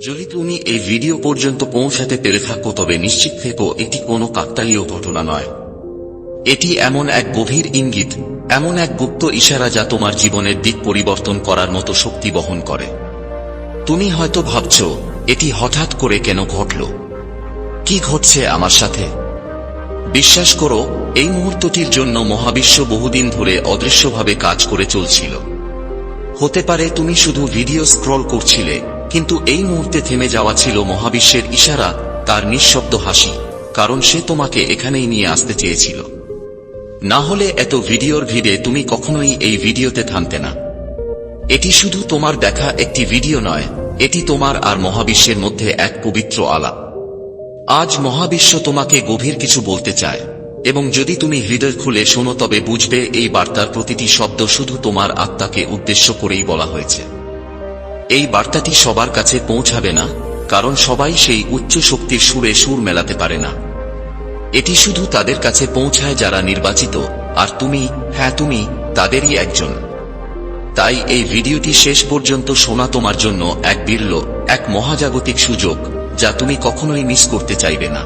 যদি তুমি এই ভিডিও পর্যন্ত পৌঁছাতে পেরে থাকো, তবে নিশ্চিত থেকো এটি কোনো কাকতালীয় ঘটনা নয়। এটি এমন এক গভীর ইঙ্গিত, এমন এক গুপ্ত ইশারা যা তোমার জীবনের দিক পরিবর্তন করার মতো শক্তি বহন করে। তুমি হয়তো ভাবছ, এটি হঠাৎ করে কেন ঘটল? কি ঘটছে আমার সাথে? বিশ্বাস করো, এই মুহূর্তটির জন্য মহাবিশ্ব বহুদিন ধরে অদৃশ্যভাবে কাজ করে চলছিল। হতে পারে তুমি শুধু ভিডিও স্ক্রল করছিলে কিন্তু এই মুহূর্তে থেমে যাওয়া ছিল মহাবিশ্বের ইশারা, তার নিঃশব্দ হাসি, কারণ সে তোমাকে এখানেই নিয়ে আসতে চেয়েছিল। না হলে এত ভিডিওর ভিড়ে তুমি কখনোই এই ভিডিওতে থামতে না। এটি শুধু তোমার দেখা একটি ভিডিও নয়, এটি তোমার আর মহাবিশ্বের মধ্যে এক পবিত্র আলাপ। আজ মহাবিশ্ব তোমাকে গভীর কিছু বলতে চায়, এবং যদি তুমি হৃদয় খুলে শোনো তবে বুঝবে এই বার্তার প্রতিটি শব্দ শুধু তোমার আত্মাকে উদ্দেশ্য করেই বলা হয়েছে। এই বার্তাটি সবার কাছে পৌঁছাবে না, কারণ সবাই সেই উচ্চ শক্তির সুরে সুর মেলাতে পারে না। এটি শুধু তাদের কাছে পৌঁছায় যারা নির্বাচিত, আর তুমি হ্যাঁ তুমি, তাদেরই একজন। তাই এই ভিডিওটি শেষ পর্যন্ত শোনা তোমার জন্য এক বিরল, এক মহাজাগতিক সুযোগ, যা তুমি কখনোই মিস করতে চাইবে না।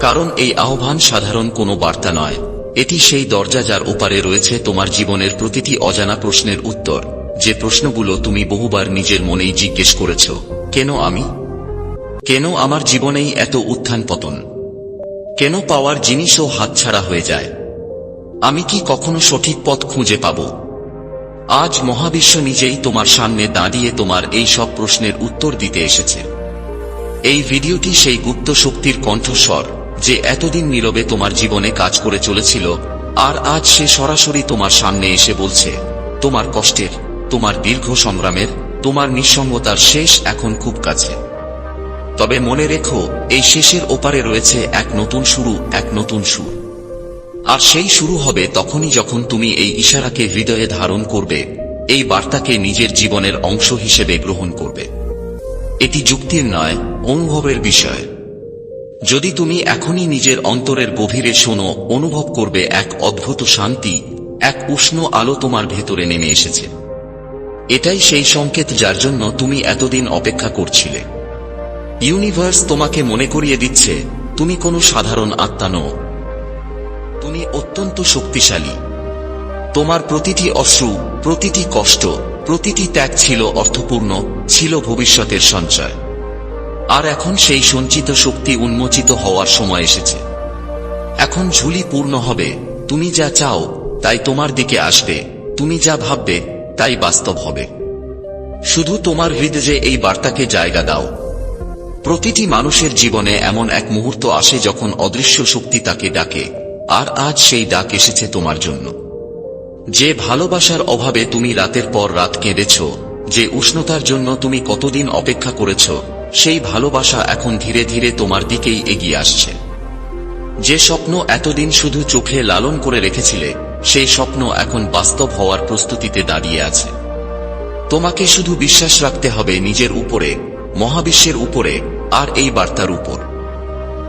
কারণ এই আহ্বান সাধারণ কোনো বার্তা নয়। এটি সেই দরজা যার ওপারে রয়েছে তোমার জীবনের প্রতিটি অজানা প্রশ্নের উত্তর। যে প্রশ্নগুলো তুমি বহুবার নিজের মনেই জিজ্ঞেস করেছ, কেন আমি? কেন আমার জীবনেই এত উত্থান পতন? কেন পাওয়ার জিনিসও হাতছাড়া হয়ে যায়? আমি কি কখনো সঠিক পথ খুঁজে পাব? আজ মহাবিশ্ব নিজেই তোমার সামনে দাঁড়িয়ে তোমার এই সব প্রশ্নের উত্তর দিতে এসেছে। এই ভিডিওটি সেই গুপ্ত শক্তির কণ্ঠস্বর যে এতদিন নীরবে তোমার জীবনে কাজ করে চলেছিল, আর আজ সে সরাসরি তোমার সামনে এসে বলছে, তোমার কষ্টের তোমার দীর্ঘ সংগ্রামের, তোমার নিঃসঙ্গতার শেষ এখন খুব কাছে। তবে মনে রেখো, এই শেষের ওপারে রয়েছে এক নতুন শুরু, এক নতুন সুর। আর সেই শুরু হবে তখনই যখন তুমি এই ইশারাকে হৃদয়ে ধারণ করবে, এই বার্তাকে নিজের জীবনের অংশ হিসেবে গ্রহণ করবে। এটি যুক্তির নয়, অনুভবের বিষয়। যদি তুমি এখনই নিজের অন্তরের গভীরে শোনো, অনুভব করবে এক অদ্ভুত শান্তি, এক উষ্ণ আলো তোমার ভেতরে নেমে এসেছে। এটাই সেই সংকেত যার জন্য তুমি এতদিন অপেক্ষা করছিলে। ইউনিভার্স তোমাকে মনে করিয়ে দিচ্ছে, তুমি কোনো সাধারণ আত্মা নও। তুমি অত্যন্ত শক্তিশালী। তোমার প্রতিটি অশ্রু, প্রতিটি কষ্ট, প্রতিটি ত্যাগ ছিল অর্থপূর্ণ, ছিল ভবিষ্যতের সঞ্চয়। আর এখন সেই সঞ্চিত শক্তি উন্মোচিত হওয়ার সময় এসেছে। এখন ঝুলি পূর্ণ হবে, তুমি যা চাও, তাই তোমার দিকে আসবে, তুমি যা ভাববে তাই বাস্তব হবে। শুধু তোমার হৃদয়ে এই বার্তাকে জায়গা দাও। প্রতিটি মানুষের জীবনে এমন এক মুহূর্ত আসে যখন অদৃশ্য শক্তি তাকে ডাকে, আর আজ সেই ডাক এসেছে তোমার জন্য। যে ভালোবাসার অভাবে তুমি রাতের পর রাত কেঁদেছ, যে উষ্ণতার জন্য তুমি কতদিন অপেক্ষা করেছ, সেই ভালোবাসা এখন ধীরে ধীরে তোমার দিকেই এগিয়ে আসছে। যে স্বপ্ন এতদিন শুধু চোখে লালন করে রেখেছিলে, সেই স্বপ্ন এখন বাস্তব হওয়ার প্রস্তুতিতে দাঁড়িয়ে আছে। তোমাকে শুধু বিশ্বাস রাখতে হবে নিজের উপরে, মহাবিশ্বের উপরে, আর এই বার্তার উপর।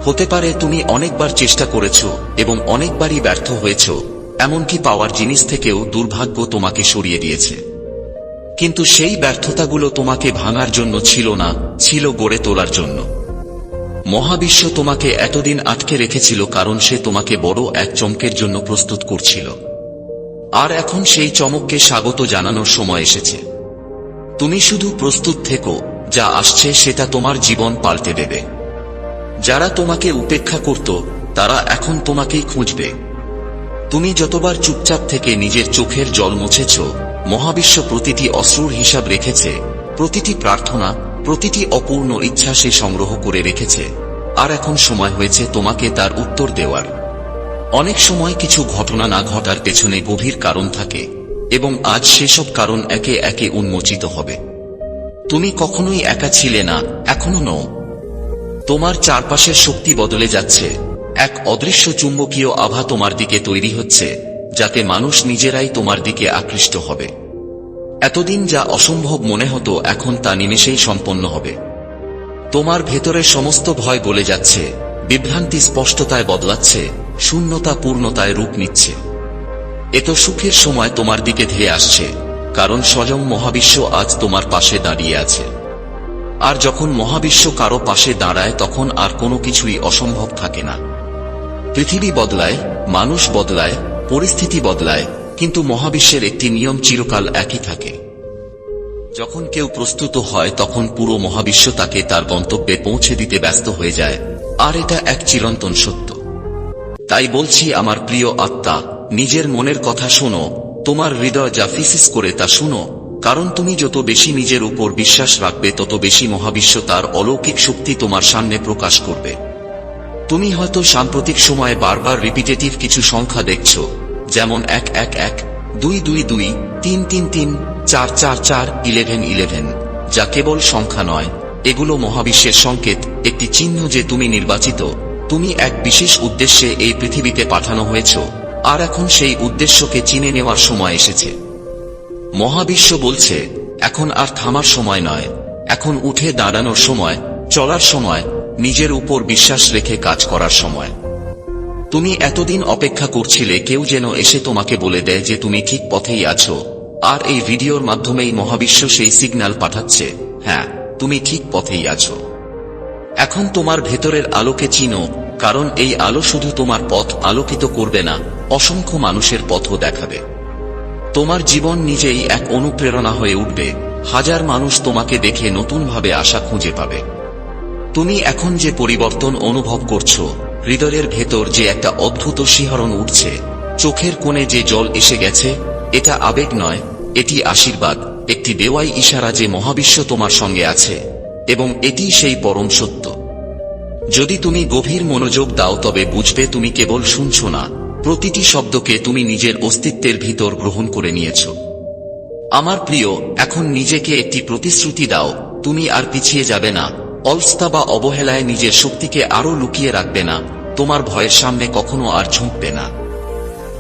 হতে পারে তুমি অনেকবার চেষ্টা করেছ এবং অনেকবারই ব্যর্থ হয়েছ, এমনকি পাওয়ার জিনিস থেকেও দুর্ভাগ্য তোমাকে সরিয়ে দিয়েছে। কিন্তু সেই ব্যর্থতাগুলো তোমাকে ভাঙার জন্য ছিল না, ছিল গড়ে তোলার জন্য। মহাবিশ্ব তোমাকে এতদিন আটকে রেখেছিল কারণ সে তোমাকে বড় এক চমকের জন্য প্রস্তুত করছিল। আর এখন সেই চমককে স্বাগত জানানোর সময় এসেছে। তুমি শুধু প্রস্তুত থেকো, যা আসছে সেটা তোমার জীবন পাল্টে দেবে। যারা তোমাকে উপেক্ষা করত, তারা এখন তোমাকেই খুঁজবে। তুমি যতবার চুপচাপ থেকে নিজের চোখের জল মুছেছ, মহাবিশ্ব প্রতিটি অশ্রুর হিসাব রেখেছে, প্রতিটি প্রার্থনা প্রতিটি অপূর্ণ ইচ্ছা সে সংগ্রহ করে রেখেছে। আর এখন সময় হয়েছে তোমাকে তার উত্তর দেওয়ার। অনেক সময় কিছু ঘটনা না ঘটার পেছনে গভীর কারণ থাকে, এবং আজ সেসব কারণ একে একে উন্মোচিত হবে। তুমি কখনোই একা ছিলে না, এখনও নও। তোমার চারপাশের শক্তি বদলে যাচ্ছে। এক অদৃশ্য চুম্বকীয় আভা তোমার দিকে তৈরি হচ্ছে, যাতে মানুষ নিজেরাই তোমার দিকে আকৃষ্ট হবে। এতদিন যা অসম্ভব মনে হতো, এখন তা নিমেষেই সম্পন্ন হবে। তোমার ভেতরের সমস্ত ভয় বলে যাচ্ছে, বিভ্রান্তি স্পষ্টতায় বদলাচ্ছে, শূন্যতা পূর্ণতায় রূপ নিচ্ছে। এত সুখের সময় তোমার দিকে ধেয়ে আসছে, কারণ স্বয়ং মহাবিশ্ব আজ তোমার পাশে দাঁড়িয়ে আছে। আর যখন মহাবিশ্ব কারও পাশে দাঁড়ায়, তখন আর কোনো কিছুই অসম্ভব থাকে না। পৃথিবী বদলায়, মানুষ বদলায়, পরিস্থিতি বদলায় কিন্তু মহাবিশ্বের একটি নিয়ম চিরকাল একই থাকে। যখন কেউ প্রস্তুত হয়, তখন পুরো মহাবিশ্ব তাকে তার গন্তব্যে পৌঁছে দিতে ব্যস্ত হয়ে যায়, আর এটা এক চিরন্তন সত্য। তাই বলছি, আমার প্রিয় আত্মা, নিজের মনের কথা শোনো, তোমার হৃদয় যা ফিসিস করে তা শুনো, কারণ তুমি যত বেশি নিজের উপর বিশ্বাস রাখবে, তত বেশি মহাবিশ্ব তার অলৌকিক শক্তি তোমার সামনে প্রকাশ করবে। তুমি হয়তো সাম্প্রতিক সময়ে বারবার রিপিটেটিভ কিছু সংখ্যা দেখছ যেমন এক এক এক দুই দুই দুই তিন তিন তিন চার চার চার ইলেভেন ইলেভেন, যা কেবল সংখ্যা নয়। এগুলো মহাবিশ্বের সংকেত, একটি চিহ্ন যে তুমি নির্বাচিত। তুমি এক বিশেষ উদ্দেশ্যে এই পৃথিবীতে পাঠানো হয়েছ, আর এখন সেই উদ্দেশ্যকে চিনে নেওয়ার সময় এসেছে। মহাবিশ্ব বলছে, এখন আর থামার সময় নয়। এখন উঠে দাঁড়ানোর সময়, চলার সময়, নিজের উপর বিশ্বাস রেখে কাজ করার সময়। তুমি এতদিন অপেক্ষা করছিলে কেউ যেন এসে তোমাকে বলে দেয় যে তুমি ঠিক পথেই আছো। আর এই ভিডিওর মাধ্যমেই মহাবিশ্ব সেই সিগন্যাল পাঠাচ্ছে। হ্যাঁ তুমি ঠিক পথেই আছো। এখন তোমার ভেতরের আলোকে চিনো, কারণ এই আলো শুধু তোমার পথ আলোকিত করবে না, অসংখ্য মানুষের পথও দেখাবে। তোমার জীবন নিজেই এক অনুপ্রেরণা হয়ে উঠবে, হাজার মানুষ তোমাকে দেখে নতুনভাবে আশা খুঁজে পাবে। তুমি এখন যে পরিবর্তন অনুভব করছ হৃদয়ের ভেতর যে একটা অদ্ভুত শিহরণ উঠছে, চোখের কোণে যে জল এসে গেছে, এটা আবেগ নয়, এটি আশীর্বাদ, একটি দেওয়াই ইশারা যে মহাবিশ্ব তোমার সঙ্গে আছে, এবং এটি সেই পরম সত্য। যদি তুমি গভীর মনোযোগ দাও তবে বুঝবে তুমি কেবল শুনছ না, প্রতিটি শব্দকে তুমি নিজের অস্তিত্বের ভিতর গ্রহণ করে নিয়েছ। আমার প্রিয়, এখন নিজেকে একটি প্রতিশ্রুতি দাও, তুমি আর পিছিয়ে যাবে না অলস্তা বা অবহেলায় নিজের শক্তিকে আরও লুকিয়ে রাখবে না। তোমার ভয়ের সামনে কখনো আর ঝুঁকবে না।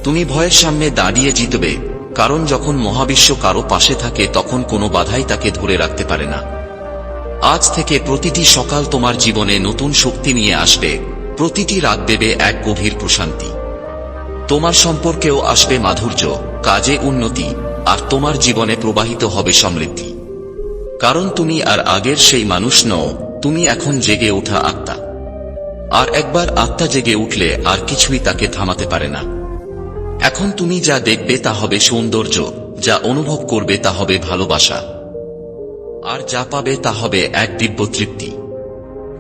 তুমি ভয়ের সামনে দাঁড়িয়ে জিতবে, কারণ যখন মহাবিশ্ব কারও পাশে থাকে তখন কোনো বাধাই তাকে ধরে রাখতে পারে না। আজ থেকে প্রতিটি সকাল তোমার জীবনে নতুন শক্তি নিয়ে আসবে, প্রতিটি রাত দেবে এক গভীর প্রশান্তি। তোমার সম্পর্কেও আসবে মাধুর্য, কাজে উন্নতি, আর তোমার জীবনে প্রবাহিত হবে সমৃদ্ধি। কারণ তুমি আর আগের সেই মানুষ নও তুমি এখন জেগে ওঠা আত্মা। আর একবার আত্মা জেগে উঠলে আর কিছুই তাকে থামাতে পারে না। এখন তুমি যা দেখবে তা হবে সৌন্দর্য, যা অনুভব করবে তা হবে ভালোবাসা। আর যা পাবে তা হবে এক দিব্য তৃপ্তি।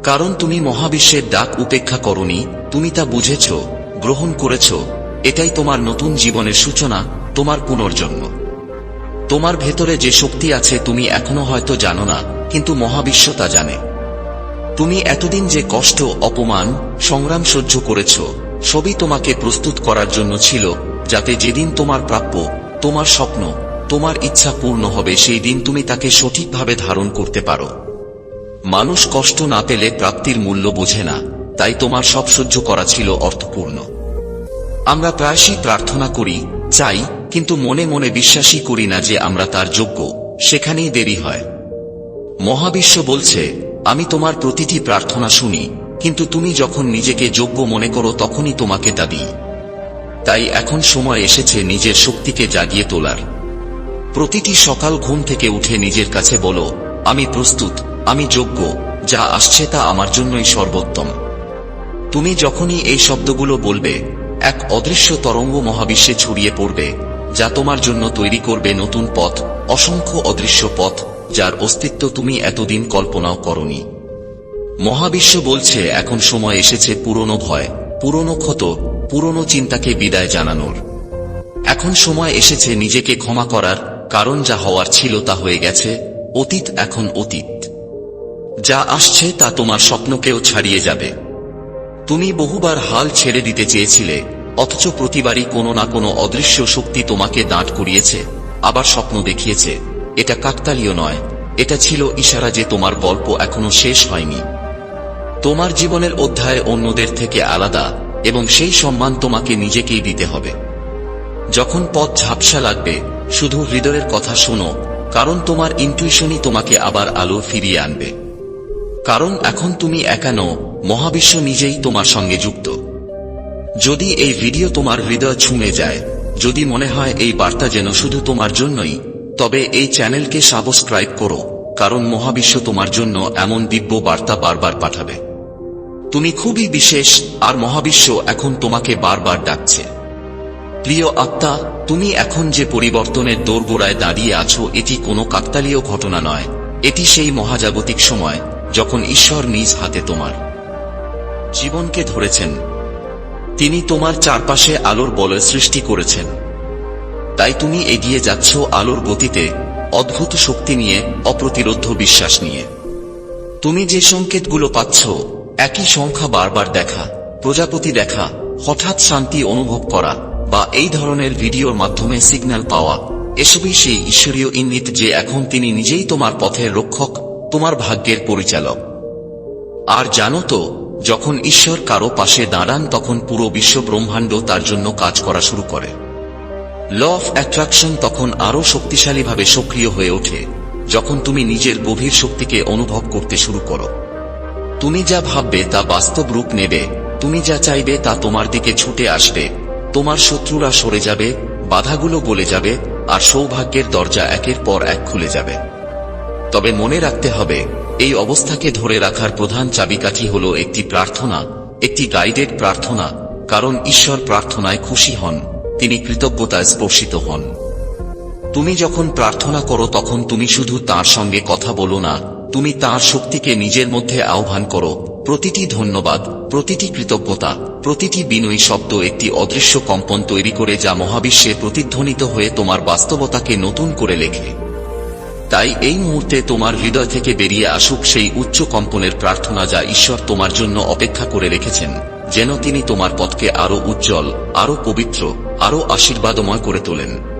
কারণ তুমি মহাবিশ্বের ডাক উপেক্ষা করনি, তুমি তা বুঝেছ, গ্রহণ করেছ, এটাই তোমার নতুন জীবনের সূচনা, তোমার পুনর্জন্ম। তোমার ভেতরে যে শক্তি আছে তুমি এখনও হয়তো জানো না, কিন্তু মহাবিশ্ব তা জানে। তুমি এতদিন যে কষ্ট, অপমান, সংগ্রাম সহ্য করেছ, সবই তোমাকে প্রস্তুত করার জন্য ছিল, যাতে যেদিন তোমার প্রাপ্য, তোমার স্বপ্ন, তোমার ইচ্ছা পূর্ণ হবে, সেই দিন তুমি তাকে সঠিকভাবে ধারণ করতে পারো। মানুষ কষ্ট না পেলে প্রাপ্তির মূল্য বোঝে না, তাই তোমার সব সহ্য করা ছিল অর্থপূর্ণ। আমরা প্রায়শই প্রার্থনা করি, চাই, কিন্তু মনে মনে বিশ্বাসই করি না যে আমরা তার যোগ্য, সেখানেই দেরি হয়। মহাবিশ্ব বলছে আমি তোমার প্রতিটি প্রার্থনা শুনি, কিন্তু তুমি যখন নিজেকে যোগ্য মনে করো তখনই তোমাকে দিই তাই এখন সময় এসেছে নিজের শক্তিকে জাগিয়ে তোলার। প্রতিটি সকাল ঘুম থেকে উঠে নিজের কাছে বলো, আমি প্রস্তুত, আমি যোগ্য, যা আসছে তা আমার জন্যই সর্বোত্তম। তুমি যখনই এই শব্দগুলো বলবে, এক অদৃশ্য তরঙ্গ মহাবিশ্বে ছড়িয়ে পড়বে, যা তোমার জন্য তৈরি করবে নতুন পথ, অসংখ্য অদৃশ্য পথ। যার অস্তিত্ব তুমি এতদিন কল্পনাও করনি। মহাবিশ্ব বলছে, এখন সময় এসেছে পুরনো ভয়, পুরনো ক্ষত, পুরনো চিন্তাকে বিদায় জানানোর। এখন সময় এসেছে নিজেকে ক্ষমা করার, কারণ যা হওয়ার ছিল তা হয়ে গেছে, অতীত এখন অতীত। যা আসছে তা তোমার স্বপ্নকেও ছাড়িয়ে যাবে। তুমি বহুবার হাল ছেড়ে দিতে চেয়েছিলে, অথচ প্রতিবারই কোনো না কোনো অদৃশ্য শক্তি তোমাকে দাঁড় করিয়েছে, আবার স্বপ্ন দেখিয়েছে। এটা কাকতালীয় নয়। এটা ছিল ইশারা যে তোমার গল্প এখনও শেষ হয়নি। তোমার জীবনের অধ্যায় অন্যদের থেকে আলাদা এবং সেই সম্মান তোমাকে নিজেকেই দিতে হবে। যখন পথ ঝাপসা লাগবে, শুধু হৃদয়ের কথা শোনো, কারণ তোমার ইনটুইশনই তোমাকে আবার আলো ফিরিয়ে আনবে। কারণ এখন তুমি একা নও, মহাবিশ্ব নিজেই তোমার সঙ্গে যুক্ত। যদি এই ভিডিও তোমার হৃদয় ছুঁয়ে যায়, যদি মনে হয় এই বার্তা যেন শুধু তোমার জন্যই তবে এই চ্যানেলকে সাবস্ক্রাইব করো, কারণ মহাবিশ্ব তোমার জন্য এমন দিব্য বার্তা বারবার পাঠাবে। তুমি খুবই বিশেষ, আর মহাবিশ্ব এখন তোমাকে বারবার ডাকছে। প্রিয় আত্মা, তুমি এখন যে পরিবর্তনের দোরগোড়ায় দাঁড়িয়ে আছো, এটি কোনো কাকতালীয় ঘটনা নয়। এটি সেই মহাজাগতিক সময়, যখন ঈশ্বর নিজ হাতে তোমার জীবনকে ধরেছেন। তিনি তোমার চারপাশে আলোর বলয় সৃষ্টি করেছেন। তাই তুমি এগিয়ে যাচ্ছ আলোর গতিতে, অদ্ভুত শক্তি নিয়ে, অপ্রতিরোধ বিশ্বাস নিয়ে। তুমি যে সংকেতগুলো পাচ্ছ, একই সংখ্যা বারবার দেখা, প্রজাপতি দেখা, হঠাৎ শান্তি অনুভব করা, বা এই ধরনের ভিডিওর মাধ্যমে সিগন্যাল পাওয়া, এসবই সেই ঈশ্বরীয় ইঙ্গিত যে এখন তিনি নিজেই তোমার পথের রক্ষক, তোমার ভাগ্যের পরিচালক। আর জানো তো, যখন ঈশ্বর কারও পাশে দাঁড়ান তখন পুরো বিশ্ব ব্রহ্মাণ্ড তার জন্য কাজ করা শুরু করে। ল অফ অ্যাট্রাকশন তখন আরও শক্তিশালীভাবে সক্রিয় হয়ে ওঠে, যখন তুমি নিজের গভীর শক্তিকে অনুভব করতে শুরু করো। তুমি যা ভাববে তা বাস্তব রূপ নেবে, তুমি যা চাইবে তা তোমার দিকে ছুটে আসবে, তোমার শত্রুরা সরে যাবে, বাধাগুলো গলে যাবে, আর সৌভাগ্যের দরজা একের পর এক খুলে যাবে। তবে মনে রাখতে হবে, এই অবস্থাকে ধরে রাখার প্রধান চাবিকাঠি হল একটি প্রার্থনা, একটি গাইডেড প্রার্থনা, কারণ ঈশ্বর প্রার্থনায় খুশি হন। তিনি কৃতজ্ঞতায় স্পর্শিত হন। তুমি যখন প্রার্থনা করো তখন তুমি শুধু তার সঙ্গে কথা বলো না, তুমি তার শক্তিকে নিজের মধ্যে আহ্বান করো। প্রতিটি ধন্যবাদ, প্রতিটি কৃতজ্ঞতা, প্রতিটি বিনয়ী শব্দ একটি অদৃশ্য কম্পন তৈরি করে যা মহাবিশ্বে প্রতিধ্বনিত হয়ে তোমার বাস্তবতাকে নতুন করে লেখে। তাই এই মুহূর্তে তোমার হৃদয় থেকে বেরিয়ে আসুক সেই উচ্চ কম্পনের প্রার্থনা যা ঈশ্বর তোমার জন্য অপেক্ষা করে রেখেছেন। যেন তিনি তোমার পথকে আরও উজ্জ্বল, আরও পবিত্র, আরও আশীর্বাদময় করে তোলেন।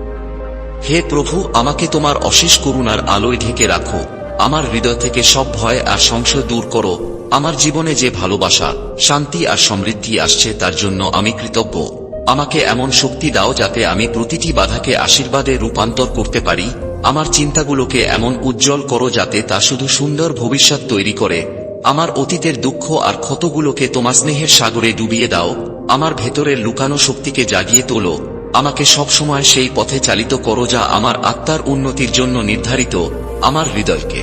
হে প্রভু, আমাকে তোমার অশেষ করুণার আলোয় ঢেকে রাখো। আমার হৃদয় থেকে সব ভয় আর সংশয় দূর করো। আমার জীবনে যে ভালোবাসা, শান্তি আর সমৃদ্ধি আসছে, তার জন্য আমি কৃতজ্ঞ। আমাকে এমন শক্তি দাও যাতে আমি প্রতিটি বাধাকে আশীর্বাদে রূপান্তর করতে পারি। আমার চিন্তাগুলোকে এমন উজ্জ্বল করো যাতে তা শুধু সুন্দর ভবিষ্যৎ তৈরি করে। আমার অতীতের দুঃখ আর ক্ষতগুলোকে তোমার স্নেহের সাগরে ডুবিয়ে দাও। আমার ভেতরের লুকানো শক্তিকে জাগিয়ে তোলো। আমাকে সবসময় সেই পথে চালিত করো যা আমার আত্মার উন্নতির জন্য নির্ধারিত, আমার হৃদয়কে।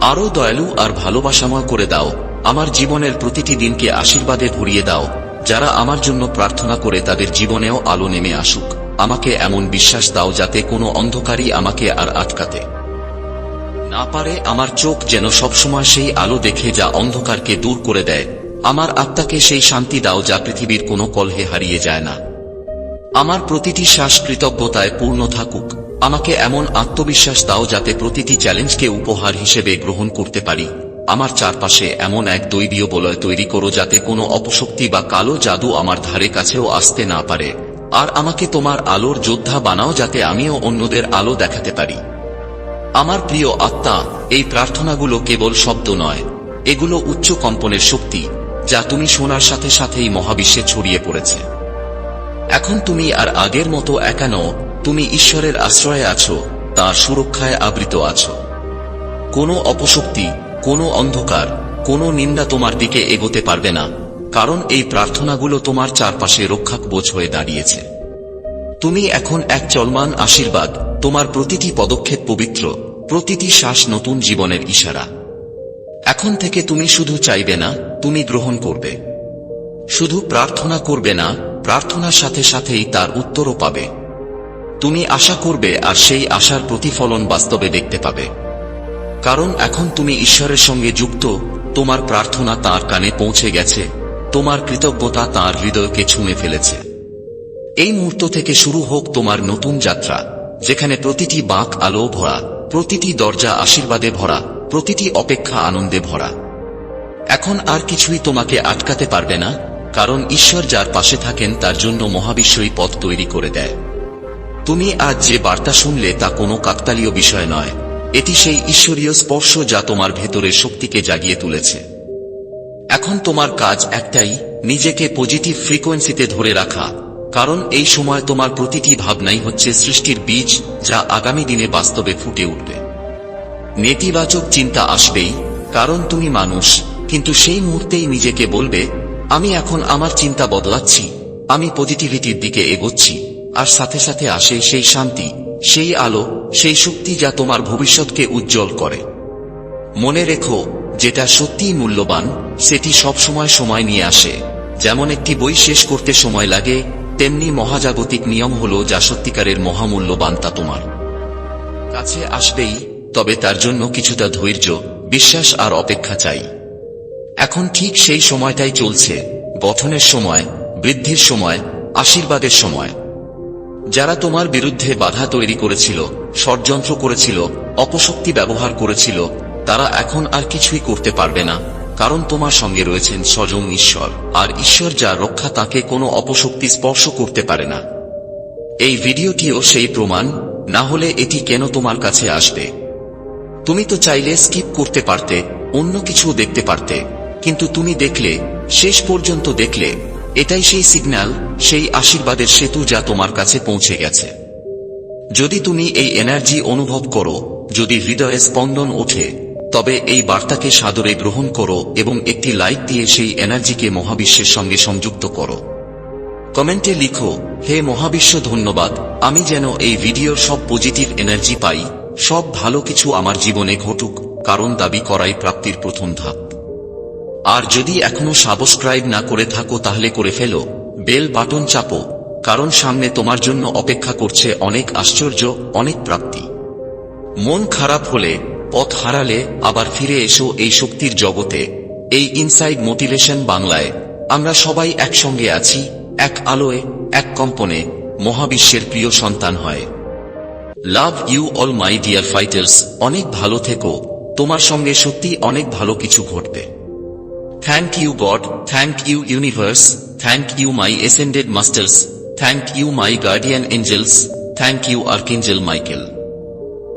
আরও দয়ালু আর ভালোবাসাময় করে দাও। আমার জীবনের প্রতিটি দিনকে আশীর্বাদে ভরিয়ে দাও। যারা আমার জন্য প্রার্থনা করে তাদের জীবনেও আলো নেমে আসুক। আমাকে এমন বিশ্বাস দাও যাতে কোনো অন্ধকারই আমাকে আর আটকাতে। না পারে আমার চোখ যেন সবসময় সেই আলো দেখে যা অন্ধকারকে দূর করে দেয়। আমার আত্মাকে সেই শান্তি দাও যা পৃথিবীর কোনো কলহে হারিয়ে যায় না। আমার প্রতিটি শ্বাস কৃতজ্ঞতায় পূর্ণ থাকুক। আমাকে এমন আত্মবিশ্বাস দাও যাতে প্রতিটি চ্যালেঞ্জকে উপহার হিসেবে গ্রহণ করতে পারি। আমার চারপাশে এমন এক দৈবীয় বলয় তৈরি করো যাতে কোনো অপশক্তি বা কালো জাদু আমার ধারে কাছেও আসতে না পারে। আর আমাকে তোমার আলোর যোদ্ধা বানাও যাতে আমিও অন্যদের আলো দেখাতে পারি। আমার প্রিয় আত্মা, এই প্রার্থনাগুলো কেবল শব্দ নয়। এগুলো উচ্চ কম্পনের শক্তি, যা তুমি শোনার সাথে সাথেই মহাবিশ্বে ছড়িয়ে পড়েছে। এখন তুমি আর আগের মতো একা নও, তুমি ঈশ্বরের আশ্রয়ে আছো, তার সুরক্ষায় আবৃত আছো। কোনো অপশক্তি, কোনো অন্ধকার, কোনো নিন্দা তোমার দিকে এগোতে পারবে না, কারণ এই প্রার্থনাগুলো তোমার চারপাশে রক্ষা বোঝ হয়ে দাঁড়িয়েছে। তুমি এখন এক চলমান আশীর্বাদ, তোমার প্রতিটি পদক্ষেপ পবিত্র প্রতিটি শ্বাস নতুন জীবনের ইশারা। এখন থেকে তুমি শুধু চাইবে না, তুমি গ্রহণ করবে। শুধু প্রার্থনা করবে না, প্রার্থনার সাথে সাথেই তার উত্তরও পাবে। তুমি আশা করবে আর সেই আশার প্রতিফলন বাস্তবে দেখতে পাবে। কারণ এখন তুমি ঈশ্বরের সঙ্গে যুক্ত, তোমার প্রার্থনা তার কানে পৌঁছে গেছে, তোমার কৃতজ্ঞতা তার হৃদয়কে ছুঁয়ে ফেলেছে। এই মুহূর্ত থেকে শুরু হোক তোমার নতুন যাত্রা, যেখানে প্রতিটি বাঁক আলো ভরা। প্রতিটি দরজা আশীর্বাদে ভরা, প্রতিটি অপেক্ষা আনন্দে ভরা। এখন আর কিছুই তোমাকে আটকাতে পারবে না, কারণ ঈশ্বর যার পাশে থাকেন তার জন্য মহাবিশ্বই পথ তৈরি করে দেয়। তুমি আজ যে বার্তা শুনলে তা কোনো কাকতালীয় বিষয় নয়, এটি সেই ঈশ্বরীয় স্পর্শ যা তোমার ভেতরের শক্তিকে জাগিয়ে তুলেছে। এখন তোমার কাজ একটাই, নিজেকে পজিটিভ ফ্রিকোয়েন্সিতে ধরে রাখা। কারণ এই সময় তোমার প্রতিটি ভাবনাই হচ্ছে সৃষ্টির বীজ, যা আগামী দিনে বাস্তবে ফুটে উঠবে। নেতিবাচক চিন্তা আসবেই, কারণ তুমি মানুষ, কিন্তু সেই মুহূর্তেই নিজেকে বলবে, আমি এখন আমার চিন্তা বদলাচ্ছি, আমি পজিটিভিটির দিকে এগোচ্ছি, আর সাথে সাথে আসে সেই শান্তি, সেই আলো, সেই শক্তি যা তোমার ভবিষ্যৎকে উজ্জ্বল করে। মনে রেখো, যেটা সত্যিই মূল্যবান, সেটি সবসময় সময় নিয়ে আসে। যেমন একটি বই শেষ করতে সময় লাগে তেমনি মহাজাগতিক নিয়ম হল যা সত্যিকারের মহামূল্যবান তা তোমার। কাছে আসবেই, তবে তার জন্য কিছুটা ধৈর্য, বিশ্বাস আর অপেক্ষা চাই। এখন ঠিক সেই সময়টাই চলছে, গঠনের সময়, বৃদ্ধির সময়, আশীর্বাদের সময়। যারা তোমার বিরুদ্ধে বাধা তৈরি করেছিল, ষড়যন্ত্র করেছিল, অপশক্তি ব্যবহার করেছিল, তারা এখন আর কিছুই করতে পারবে না। কারণ তোমার সঙ্গে রয়েছেন স্বজন ঈশ্বর। আর ঈশ্বর যা রক্ষা তাকে কোনো অপশক্তি স্পর্শ করতে পারে না। এই ভিডিওটিও সেই প্রমাণ, না হলে এটি কেন তোমার কাছে আসবে? তুমি তো চাইলে স্কিপ করতে পারতে, অন্য কিছু দেখতে পারতে, কিন্তু তুমি দেখলে, শেষ পর্যন্ত দেখলে, এটাই সেই সিগন্যাল সেই আশীর্বাদের সেতু যা তোমার কাছে পৌঁছে গেছে। যদি তুমি এই এনার্জি অনুভব করো, যদি হৃদয়ে স্পন্দন ওঠে তবে এই বার্তাকে সাদরে গ্রহণ করো এবং একটি লাইক দিয়ে সেই এনার্জিকে মহাবিশ্বের সঙ্গে সংযুক্ত করো। কমেন্টে লিখো, হে মহাবিশ্ব, ধন্যবাদ। আমি যেন এই ভিডিওর সব পজিটিভ এনার্জি পাই। সব ভালো কিছু আমার জীবনে ঘটুক, কারণ দাবি করাই প্রাপ্তির প্রথম ধাপ। আর যদি এখনও সাবস্ক্রাইব না করে থাকো তাহলে করে ফেলো। বেল বাটন চাপো, কারণ সামনে তোমার জন্য অপেক্ষা করছে অনেক আশ্চর্য, অনেক প্রাপ্তি। মন খারাপ হলে পথ হারালে আবার ফিরে এসো এই শক্তির জগতে। এই ইনসাইড মোটিভেশন বাংলায়। আমরা সবাই একসঙ্গে আছি, এক আলোয়, এক কম্পনে, মহাবিশ্বের প্রিয় সন্তান হয়। Love you all, my dear fighters. অনেক ভালো থেকো। তোমার সঙ্গে সত্যি অনেক ভালো কিছু ঘটবে। Thank you God. Thank you universe. Thank you, my ascended masters. Thank you, my guardian angels. Thank you, archangel Michael.